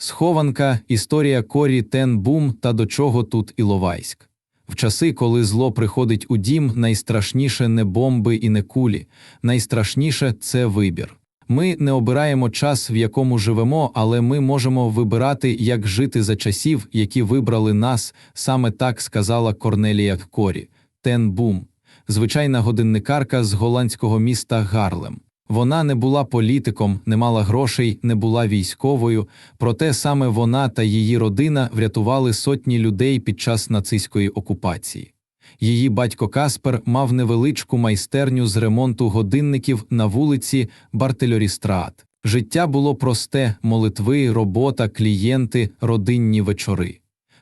Схованка, історія Корі Тен Бум та до чого тут Іловайськ. В часи, коли зло приходить у дім, найстрашніше не бомби і не кулі, найстрашніше це вибір. Ми не обираємо час, в якому живемо, але ми можемо вибирати, як жити за часів, які вибрали нас, саме так сказала Корнелія Корі. Тен Бум, звичайна годинникарка з голландського міста Гарлем. Вона не була політиком, не мала грошей, не була військовою, проте саме вона та її родина врятували сотні людей під час нацистської окупації. Її батько Каспер мав невеличку майстерню з ремонту годинників на вулиці Бартельорістрат. Життя було просте: молитви, робота, клієнти, родинні вечори.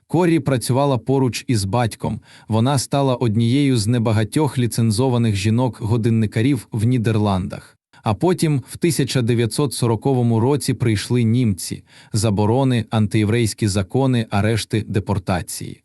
Корі працювала поруч із батьком. Вона стала однією з небагатьох ліцензованих жінок-годинникарів в Нідерландах. А потім, в 1940 році, прийшли німці, заборони, антиєврейські закони, арешти, депортації.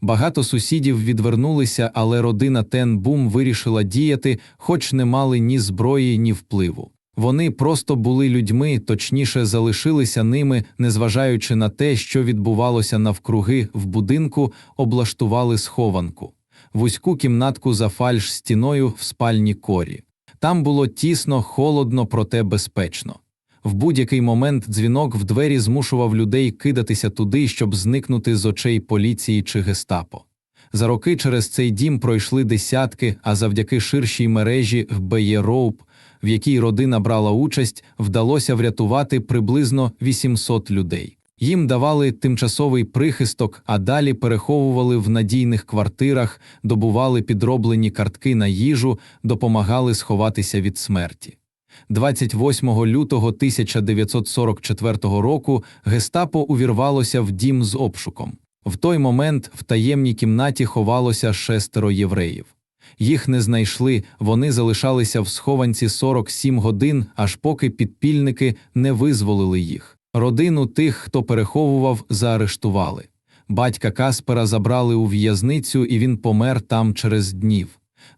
Багато сусідів відвернулися, але родина Тен Бум вирішила діяти, хоч не мали ні зброї, ні впливу. Вони просто були людьми, точніше залишилися ними, незважаючи на те, що відбувалося навкруги в будинку, облаштували схованку, вузьку кімнатку за фальш стіною в спальні корі. Там було тісно, холодно, проте безпечно. В будь-який момент дзвінок в двері змушував людей кидатися туди, щоб зникнути з очей поліції чи гестапо. За роки через цей дім пройшли десятки, а завдяки ширшій мережі в Беєроуп, в якій родина брала участь, вдалося врятувати приблизно 800 людей. Їм давали тимчасовий прихисток, а далі переховували в надійних квартирах, добували підроблені картки на їжу, допомагали сховатися від смерті. 28 лютого 1944 року гестапо увірвалося в дім з обшуком. В той момент в таємній кімнаті ховалося шестеро євреїв. Їх не знайшли, вони залишалися в схованці 47 годин, аж поки підпільники не визволили їх. Родину тих, хто переховував, заарештували. Батька Каспера забрали у в'язницю, і він помер там через днів.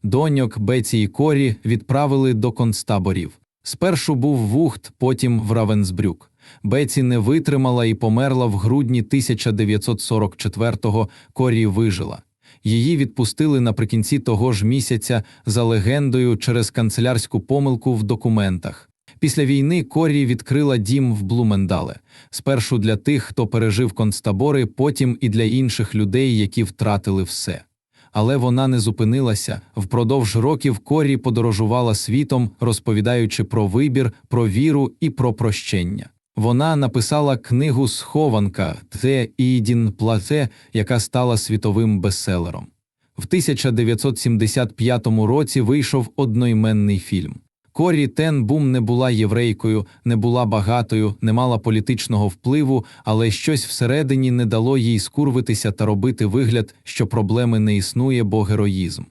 Доньок Беці і Корі відправили до концтаборів. Спершу був Вухт, потім в Равенсбрюк. Беці не витримала і померла в грудні 1944-го, Корі вижила. Її відпустили наприкінці того ж місяця за легендою через канцелярську помилку в документах. Після війни Корі відкрила дім в Блумендале, спершу для тих, хто пережив концтабори, потім і для інших людей, які втратили все. Але вона не зупинилася. Впродовж років Корі подорожувала світом, розповідаючи про вибір, про віру і про прощення. Вона написала книгу Схованка Те Ідін Плате, яка стала світовим бестселером. В 1975 році вийшов одноіменний фільм. Корі Тен Бум не була єврейкою, не була багатою, не мала політичного впливу, але щось всередині не дало їй скурвитися та робити вигляд, що проблеми не існує, бо героїзм.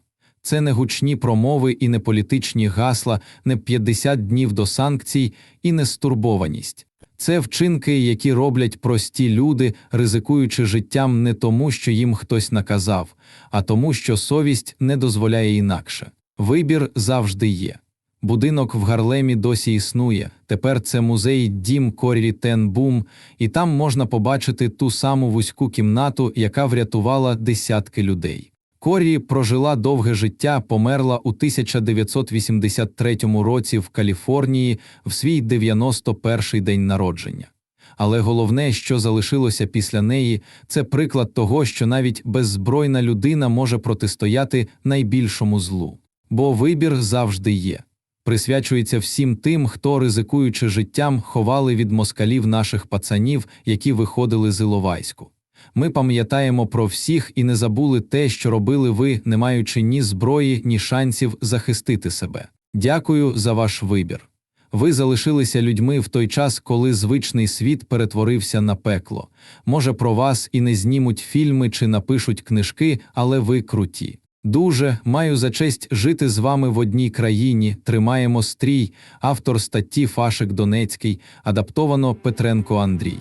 Це не гучні промови і не політичні гасла, не 50 днів до санкцій і не стурбованість. Це вчинки, які роблять прості люди, ризикуючи життям не тому, що їм хтось наказав, а тому, що совість не дозволяє інакше. Вибір завжди є. Будинок в Гарлемі досі існує. Тепер це музей Дім Корі Тен Бум, і там можна побачити ту саму вузьку кімнату, яка врятувала десятки людей. Корі прожила довге життя, померла у 1983 році в Каліфорнії в свій 91-й день народження. Але головне, що залишилося після неї, це приклад того, що навіть беззбройна людина може протистояти найбільшому злу. Бо вибір завжди є. Присвячується всім тим, хто, ризикуючи життям, ховали від москалів наших пацанів, які виходили з Іловайську. Ми пам'ятаємо про всіх і не забули те, що робили ви, не маючи ні зброї, ні шансів захистити себе. Дякую за ваш вибір. Ви залишилися людьми в той час, коли звичний світ перетворився на пекло. Може, про вас і не знімуть фільми чи напишуть книжки, але ви круті. Дуже маю за честь жити з вами в одній країні. Тримаємо стрій, автор статті Фашик Донецький, адаптовано Петренко Андрій.